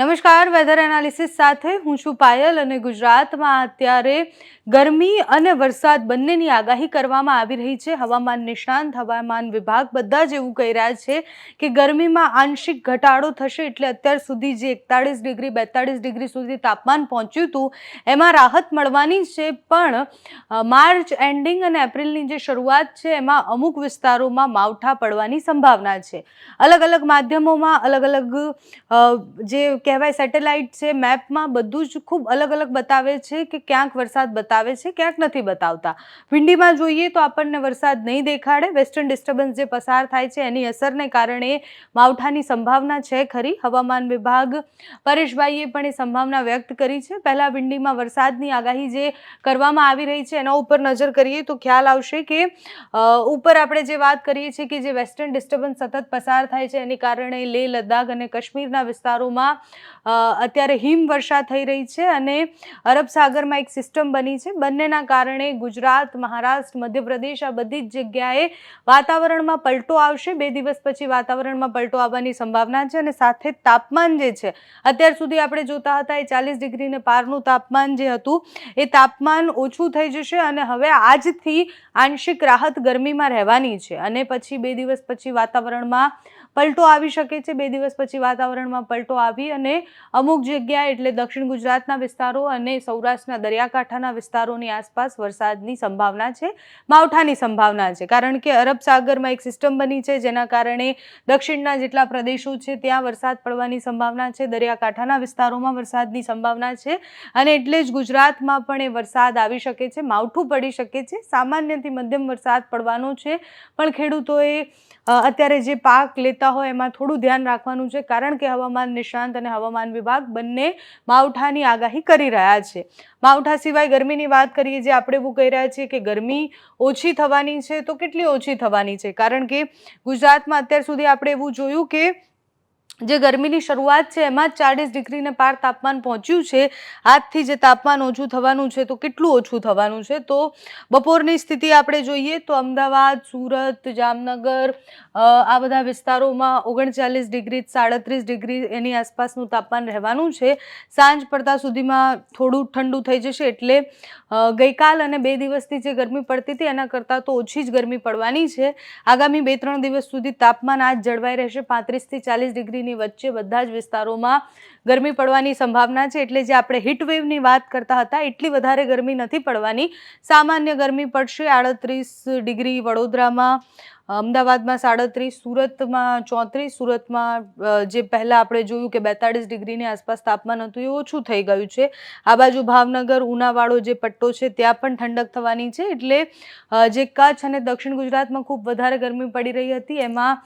નમસ્કાર weather analysis સાથે હું છું પાયલ અને ગુજરાતમાં અત્યારે ગરમી અને વરસાદ બંનેની આગાહી કરવામાં આવી રહી છે. હવામાન નિષ્ણાંત, હવામાન વિભાગ બધા જ એવું કહી રહ્યા છે કે ગરમીમાં આંશિક ઘટાડો થશે એટલે અત્યાર સુધી જે એકતાળીસ ડિગ્રી, બેતાળીસ ડિગ્રી સુધી તાપમાન પહોંચ્યું હતું, એમાં રાહત મળવાની છે. પણ માર્ચ એન્ડિંગ અને એપ્રિલની જે શરૂઆત છે, એમાં અમુક વિસ્તારોમાં માવઠા પડવાની સંભાવના છે. અલગ અલગ માધ્યમોમાં અલગ અલગ જે કહેવાય સેટેલાઇટ છે, મેપમાં બધું જ ખૂબ અલગ અલગ બતાવે છે કે ક્યાંક વરસાદ બતાવે છે, ક્યાંક નથી બતાવતા. વિંડીમાં જોઈએ તો આપણને વરસાદ નહીં દેખાડે, વેસ્ટર્ન ડિસ્ટર્બન્સ જે પસાર થાય છે એની અસરને કારણે માવઠાની સંભાવના છે ખરી. હવામાન વિભાગ પરેશભાઈએ પણ એ સંભાવના વ્યક્ત કરી છે. પહેલાં વિંડીમાં વરસાદની આગાહી જે કરવામાં આવી રહી છે એના ઉપર નજર કરીએ તો ખ્યાલ આવશે કે ઉપર આપણે જે વાત કરીએ છીએ કે જે વેસ્ટર્ન ડિસ્ટર્બન્સ સતત પસાર થાય છે એની કારણે લેહ, લદ્દાખ અને કાશ્મીરના વિસ્તારોમાં અત્યારે હિમવર્ષા થઈ રહી છે અને અરબ સાગરમાં એક સિસ્ટમ બની છે. બંનેના કારણે ગુજરાત, મહારાષ્ટ્ર, મધ્યપ્રદેશ આ બધી જ જગ્યાએ વાતાવરણમાં પલટો આવશે. બે દિવસ પછી વાતાવરણમાં પલટો આવવાની સંભાવના છે અને સાથે તાપમાન જે છે, અત્યાર સુધી આપણે જોતા હતા એ ચાલીસ ડિગ્રીને પારનું તાપમાન જે હતું, એ તાપમાન ઓછું થઈ જશે અને હવે આજથી આંશિક રાહત ગરમીમાં રહેવાની છે અને પછી બે દિવસ પછી વાતાવરણમાં પલટો આવી શકે છે. બે દિવસ પછી વાતાવરણમાં પલટો આવી અને અમુક જગ્યાએ એટલે દક્ષિણ ગુજરાતના વિસ્તારો અને સૌરાષ્ટ્રના દરિયાકાંઠાના વિસ્તારોની આસપાસ વરસાદની સંભાવના છે, માવઠાની સંભાવના છે. કારણ કે અરબ સાગરમાં એક સિસ્ટમ બની છે જેના કારણે દક્ષિણના જેટલા પ્રદેશો છે ત્યાં વરસાદ પડવાની સંભાવના છે, દરિયાકાંઠાના વિસ્તારોમાં વરસાદની સંભાવના છે અને એટલે જ ગુજરાતમાં પણ એ વરસાદ આવી શકે છે, માવઠું પડી શકે છે. સામાન્યથી મધ્યમ વરસાદ પડવાનો છે, પણ ખેડૂતોએ અત્યારે જે પાક લેતા હોય એમાં થોડું ધ્યાન રાખવાનું છે. કારણ કે હવામાન નિષ્ણાંત અને હવામાન વિભાગ બંને માવઠાની આગાહી કરી રહ્યા છે. માવઠા સિવાય ગરમીની વાત કરીએ જે આપણે એવું કહી રહ્યા છીએ કે ગરમી ઓછી થવાની છે, તો કેટલી ઓછી થવાની છે? કારણ કે ગુજરાતમાં અત્યાર સુધી આપણે એવું જોયું કે જે ગરમીની શરૂઆત છે, એમાં જ ચાળીસ ડિગ્રીને પાર તાપમાન પહોંચ્યું છે. આજથી જે તાપમાન ઓછું થવાનું છે, તો કેટલું ઓછું થવાનું છે? તો બપોરની સ્થિતિ આપણે જોઈએ તો અમદાવાદ, સુરત, જામનગર આ બધા વિસ્તારોમાં ઓગણચાલીસ ડિગ્રી, સાડત્રીસ ડિગ્રી એની આસપાસનું તાપમાન રહેવાનું છે. સાંજ પડતા સુધીમાં થોડું ઠંડુ થઈ જશે એટલે ગઈકાલ અને બે દિવસથી જે ગરમી પડતી હતી, એના કરતાં તો ઓછી જ ગરમી પડવાની છે. આગામી બે ત્રણ દિવસ સુધી તાપમાન આજ જળવાઈ રહેશે. પાંત્રીસથી ચાલીસ ડિગ્રીની વચ્ચે બધા જ વિસ્તારોમાં ગરમી પડવાની સંભાવના છે. એટલે જે આપણે હીટવેવની વાત કરતા હતા, એટલી વધારે ગરમી નથી પડવાની. સામાન્ય ગરમી પડશે આડત્રીસ ડિગ્રી વડોદરામાં અમદાવાદમાં સાડત્રીસ, સુરતમાં ચોત્રીસ, સુરતમાં જે પહેલાં આપણે જોયું કે બેતાળીસ ડિગ્રીની આસપાસ તાપમાન હતું એ ઓછું થઈ ગયું છે. આ બાજુ ભાવનગર, ઉનાવાળો જે પટ્ટો છે ત્યાં પણ ઠંડક થવાની છે. એટલે જે કચ્છ અને દક્ષિણ ગુજરાતમાં ખૂબ વધારે ગરમી પડી રહી હતી, એમાં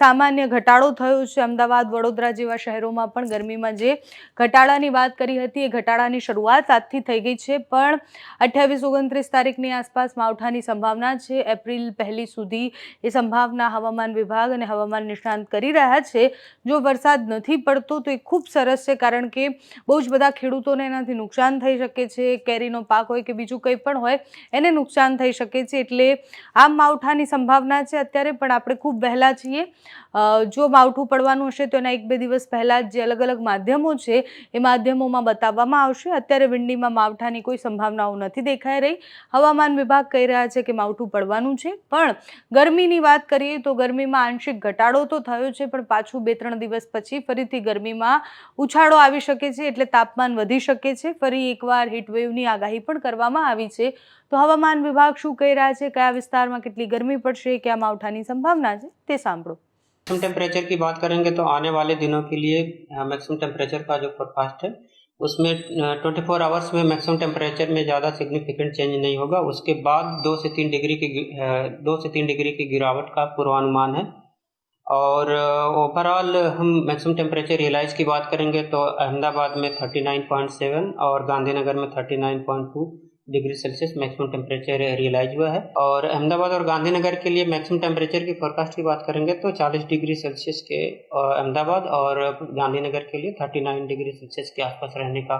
સામાન્ય ઘટાડો થયો છે. અમદાવાદ, વડોદરા જેવા શહેરોમાં પણ ગરમીમાં જે ઘટાડાની વાત કરી હતી, એ ઘટાડાની શરૂઆત આજથી થઈ ગઈ છે. પણ, અઠ્યાવીસ, ઓગણત્રીસ તારીખની આસપાસ માવઠાની સંભાવના છે. એપ્રિલ પહેલી સુધી એ સંભાવના હવામાન વિભાગ અને હવામાન નિષ્ણાંત કરી રહ્યા છે. જો વરસાદ નથી પડતો તો એ ખૂબ સરસ છે કારણ કે બહુ જ બધા ખેડૂતોને એનાથી નુકસાન થઈ શકે છે, કેરીનો પાક હોય કે બીજું કંઈ પણ હોય એને નુકસાન થઈ શકે છે. એટલે આ માવઠાની સંભાવના છે. અત્યારે પણ આપણે ખૂબ વહેલા છીએ. જો માવઠું પડવાનું હશે તો એના એક બે દિવસ પહેલાં જે અલગ અલગ માધ્યમો છે એ માધ્યમોમાં બતાવવામાં આવશે. અત્યારે વિંડીમાં માવઠાની કોઈ સંભાવનાઓ નથી દેખાઈ રહી. હવામાન વિભાગ કહી રહ્યા છે કે માવઠું પડવાનું છે. પણ ગરમીની વાત કરીએ તો ગરમીમાં આંશિક ઘટાડો તો થયો છે પણ પાછું બે ત્રણ દિવસ પછી ફરીથી ગરમીમાં ઉછાળો આવી શકે છે એટલે તાપમાન વધી શકે છે ફરી એકવાર હીટવેવની આગાહી પણ કરવામાં આવી છે તો હવામાન વિભાગ શું કહી રહ્યા છે કયા વિસ્તારમાં કેટલી ગરમી પડશે ક્યાં માવઠાની સંભાવના છે તે સાંભળો मैक्सिमम टेम्परेचर की बात करेंगे तो आने वाले दिनों के लिए मैक्सिमम टेम्परेचर का जो फोरकास्ट है उसमें ट्वेंटी फोर आवर्स में मैक्सिमम टेम्परेचर में ज़्यादा सिग्निफिकेंट चेंज नहीं होगा। उसके बाद दो से तीन डिग्री की दो से तीन डिग्री की गिरावट का पूर्वानुमान है। और ओवरऑल हम मैक्सिमम टेम्परेचर रियलाइज़ की बात करेंगे तो अहमदाबाद में थर्टी नाइन पॉइंट सेवन और गांधीनगर में thirty nine point two degree Celsius maximum temperature realise हुआ है। और अहमदाबाद और गांधीनगर के लिए मैक्सिमम टेम्परेचर की फोरकास्ट की बात करेंगे तो 40 डिग्री सेल्सियस के अहमदाबाद और गांधीनगर के लिए 39 डिग्री सेल्सियस के आसपास रहने का